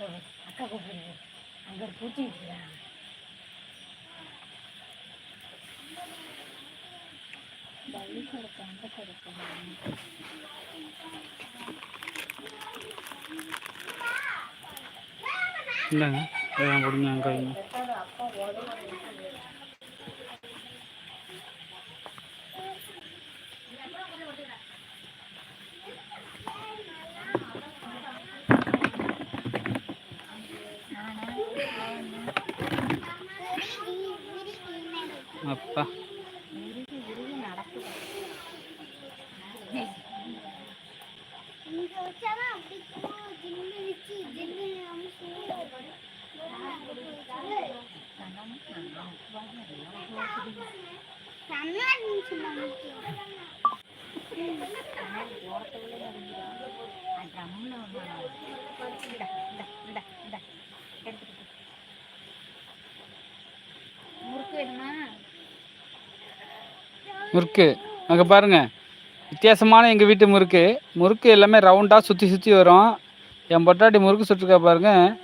அக்கா கூப்பிடுங்க அங்கே ஒரு பூச்சி இருக்கிறான் பள்ளி கொடுக்க அந்த கொடுக்க இல்லைங்க கொடுங்க அங்கே நமக்கு. ட்ரம்மில் ஒன்று இந்த இந்த இந்த இந்த எடுத்துக்கிட்டு முறுக்கு. அங்கே பாருங்க. வித்தியாசமான எங்கள் வீட்டு முறுக்கு. முறுக்கு எல்லாமே ரவுண்டாக சுற்றி சுற்றி வரும். என் பொட்டாட்டி முறுக்கு சுட்டுருக்கா பாருங்கள்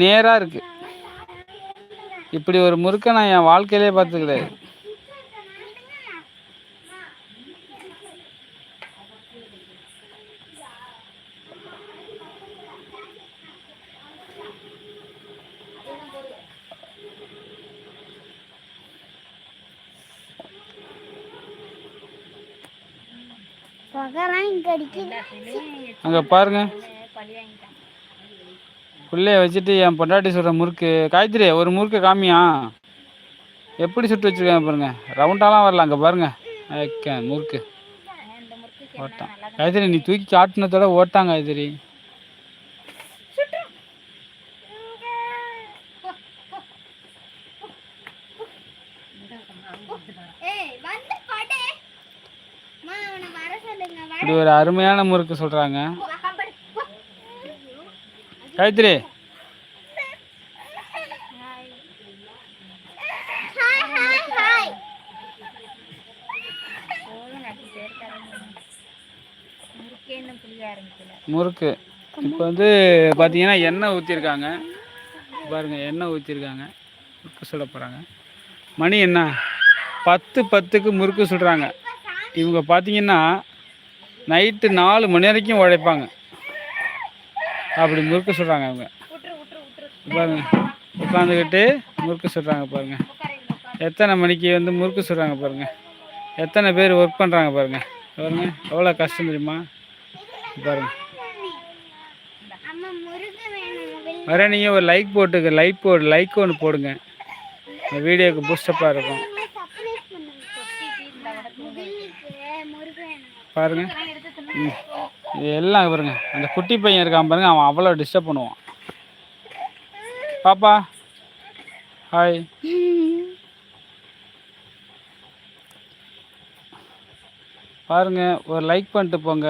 நேராக இருக்குது இப்படி ஒரு முறுக்கை நான் என் வாழ்க்கையிலே பார்த்துக்கல. அங்கே பாருங்க. பிள்ளைய வச்சுட்டு என் பொண்டாட்டி சுடுற முறுக்கு. காயத்ரி ஒரு முறுக்கு காமியா? எப்படி சுட்டு வச்சிருக்காங்க பாருங்க. ரவுண்டாலாம் வரல அங்கே பாருங்க. ஐக்க, முறுக்கு. ஓட்டான் காயத்ரி நீ தூக்கி காட்டினதோட ஓட்டாங்க காயத்ரி. ஏய், வந்து. இது ஒரு அருமையான முறுக்கு சொல்கிறாங்க காயத்ரி. முறுக்கு. இப்போ வந்து பார்த்தீங்கன்னா எண்ணெய் ஊற்றிருக்காங்க பாருங்க எண்ணெய் ஊற்றிருக்காங்க முறுக்கு சுட போகிறாங்க மணி என்ன? பத்து பத்துக்கு முறுக்கு சுடுறாங்க. இவங்க பார்த்தீங்கன்னா நைட்டு நாலு மணி வரைக்கும் உழைப்பாங்க. அப்படி முறுக்கு சொல்கிறாங்க அவங்க. பாருங்க உட்காந்துக்கிட்டு முறுக்க சொல்கிறாங்க பாருங்க. எத்தனை மணிக்கு வந்து முறுக்கு சொல்கிறாங்க பாருங்க. எத்தனை பேர் ஒர்க் பண்ணுறாங்க பாருங்க. பாருங்க எவ்வளோ கஷ்டம் தெரியுமா? பாருங்க. வர நீங்கள் ஒரு லைக் போட்டுக்க. லைக் போடு லைக் ஒன்று போடுங்க. இந்த வீடியோக்கு பூஸ்டப்பாக இருக்கும். பாருங்க. எல்லாம் பாருங்க. அந்த குட்டி பையன் இருக்கான் பாருங்க. அவன் அவ்வளோ டிஸ்டர்ப் பண்ணுவான். பாப்பா. ஹாய் பாருங்க. ஒரு லைக் பண்ணிட்டு போங்க.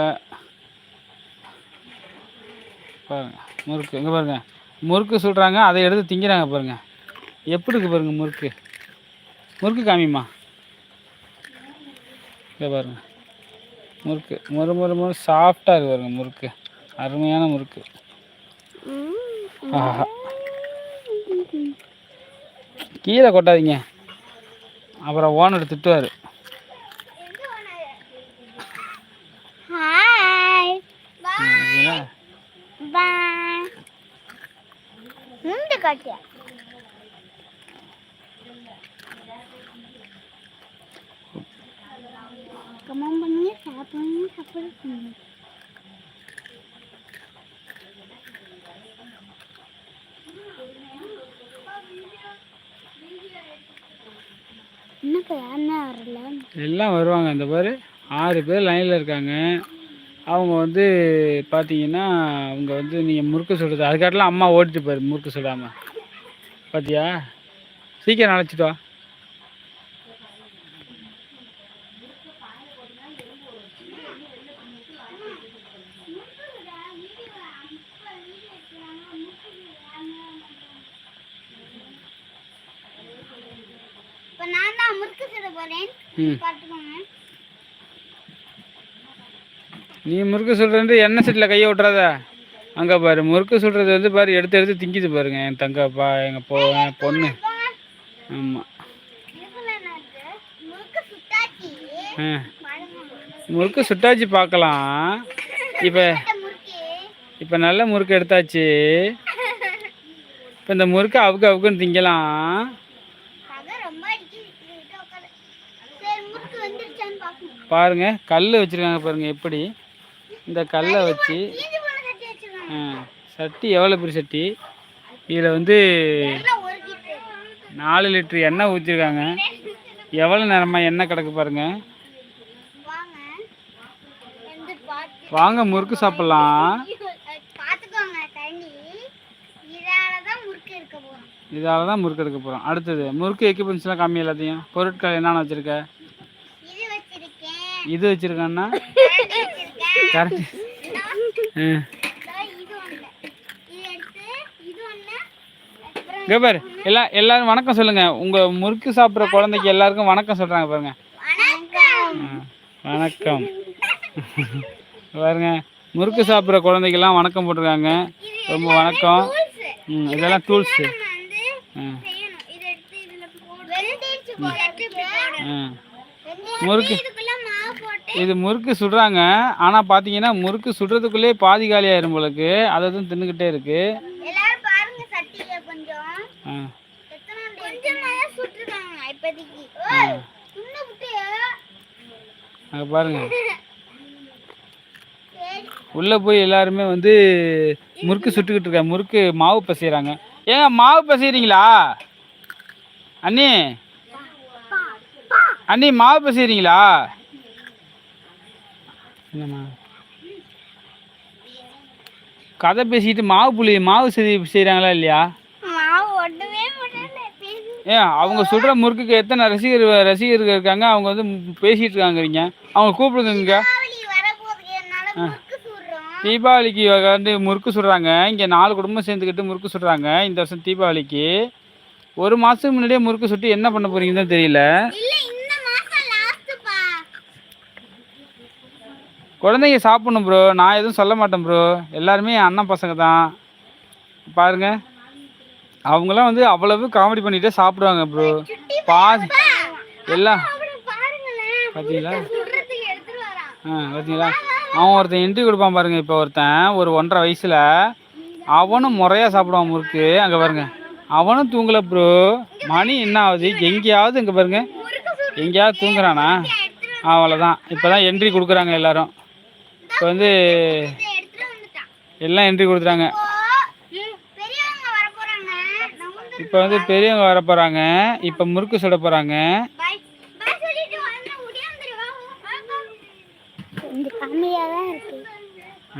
பாருங்க. முறுக்கு. இங்கே பாருங்க. முறுக்கு சுடுறாங்க அதை எடுத்து திங்கிறாங்க பாருங்க. எப்படி இருக்கு பாருங்க முறுக்கு? முறுக்கு காமிம்மா இங்கே பாருங்க. முறுக்கு. முறு முறு முறு சாஃப்டாக இருக்கு பாருங்க முறுக்கு. அருமையான முறுக்கு. ஆஹா. கீழே கொட்டாதீங்க. அப்புறம் ஓனர் திட்டுவார். பாய் முண்டு பண்ணுங்க பண்ணுங்க எல்லாம் வருவாங்க. இந்த பாரு ஆறு பேர் லைனில் இருக்காங்க. அவங்க வந்து பார்த்தீங்கன்னா அவங்க வந்து நீங்கள் முறுக்கு சுடுறது அதுக்காட்டிலாம் அம்மா ஓடிட்டு பாரு முறுக்கு சுடாமல் பார்த்தியா சீக்கிரம் அழைச்சிட்டு வா இப்போ நான் தான் முறுக்கு சுட போறேன். ம். பார்த்துக்கோங்க. நீ முறுக்கு சுடுறது எண்ணெய் சட்டியில் கையை விட்றாத அங்கே பாரு முறுக்கு சுடுறது வந்து பாரு எடுத்து எடுத்து திங்கிது பாருங்க. என் தங்கப்பா எங்கள் பொ என் பொண்ணு. ஆமாம்? முறுக்கு சுட்டாச்சி. பார்க்கலாம். இப்போ. இப்போ நல்ல முறுக்கு எடுத்தாச்சு. இப்போ இந்த முறுக்கு அவுக்கு அவுக்குன்னு திங்கலாம். பார்க்கணும். பாருங்க கல் வச்சுருக்காங்க பாருங்க எப்படி? இந்த கல்லை வச்சு சட்டி எவ்வளோ பெரிய சட்டி? இதில் வந்து. நாலு லிட்டர் எண்ணெய் ஊற்றிருக்காங்க எவ்வளோ நேரமாக எண்ணெய் கிடக்கு பாருங்க. வாங்க. முறுக்கு சாப்பிட்லாம். இதால தான் முறுக்கு எடுக்க போகிறோம் அடுத்தது முறுக்கு எக்யூப்மெண்ட்ஸ்லாம் கம்மி எல்லாத்தையும். பொருட்கள் என்னென்ன வச்சுருக்க? இது வச்சுருக்கான்னா? கரண்டி கரெக்ட் இங்கே பாரு எல்லா எல்லாரும் வணக்கம் சொல்லுங்கள் உங்கள் முறுக்கு சாப்பிட்ற குழந்தைக்கு எல்லாருக்கும் வணக்கம் சொல்கிறாங்க பாருங்க. வணக்கம். பாருங்க முறுக்கு சாப்பிட்ற குழந்தைக்கெல்லாம் வணக்கம் போட்டிருக்காங்க. ரொம்ப வணக்கம். இதெல்லாம் டூல்ஸு முறுக்கு இது முறுக்கு சுடுறாங்க. ஆனால் பார்த்தீங்கன்னா முறுக்கு சுடுறதுக்குள்ளே பாதி காலி ஆயிரும் போலக்கு அதை தான் தின்னுக்கிட்டே இருக்கு. பாருங்க உள்ளே போய் எல்லாருமே வந்து முறுக்கு சுட்டுக்கிட்டு இருக்காங்க. முறுக்கு மாவு பசைகிறாங்க ஏங்க மாவு பசைகிறீங்களா அண்ணி. அண்ணி மாவு பசைகிறீங்களா என்னம்மா கதை பேசிக்கிட்டு மாவு புளி மாவு செய் செய்கிறாங்களா இல்லையா? ஏன் அவங்க சுடுற முறுக்குக்கு எத்தனை ரசிகர் ரசிகர்கள் இருக்காங்க அவங்க வந்து ம் பேசிகிட்டு இருக்காங்கிறீங்க. அவங்க கூப்பிடுங்க தீபாவளிக்கு வந்து முறுக்கு சுடுறாங்க. இங்கே நாலு குடும்பம் சேர்ந்துக்கிட்டு முறுக்கு சுடுறாங்க இந்த வருஷம் தீபாவளிக்கு. ஒரு மாதத்துக்கு முன்னாடியே முறுக்கு சுட்டு என்ன பண்ண போறீங்கன்னு தெரியல. குழந்தைங்க சாப்பிடணும் ப்ரோ நான் எதுவும் சொல்ல மாட்டேன் ப்ரோ எல்லாருமே என் அண்ணன் பசங்க தான். பாருங்க. அவங்களாம் வந்து அவ்வளவு காமெடி பண்ணிட்டே சாப்பிடுவாங்க ப்ரோ பாதி எல்லாம் பார்த்தீங்களா ஆ பார்த்தீங்களா அவன் ஒருத்தன் என்ட்ரி கொடுப்பான் பாருங்க. இப்போ ஒருத்தன் ஒரு ஒன்றரை வயசில் அவனும் முறையாக சாப்பிடுவான் முறுக்கு. அங்கே பாருங்க. அவனும் தூங்கல ப்ரோ. மணி என்ன ஆகுது? எங்கேயாவது இங்கே பாருங்க. எங்கேயாவது தூங்குறானா? அவ்வளோதான் இப்போ தான் என்ட்ரி கொடுக்குறாங்க எல்லாரும். இப்போ வந்து எல்லாம் என்ட்ரி கொடுத்துறாங்க இப்போ பெரியவங்க வர போறாங்க. நம்ம இப்போ வந்து பெரியவங்க வர போகிறாங்க இப்போ முறுக்கு சுட போகிறாங்க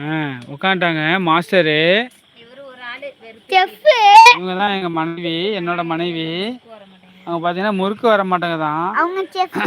ஆ உட்காந்துட்டாங்க மாஸ்டரு. இவரு ஒரு ஆளு செஃப் இவங்க தான் எங்கள் மனைவி என்னோட மனைவி. அவங்க பார்த்தீங்கன்னா முறுக்கு வர மாட்டாங்க தான் அவங்க செஃப்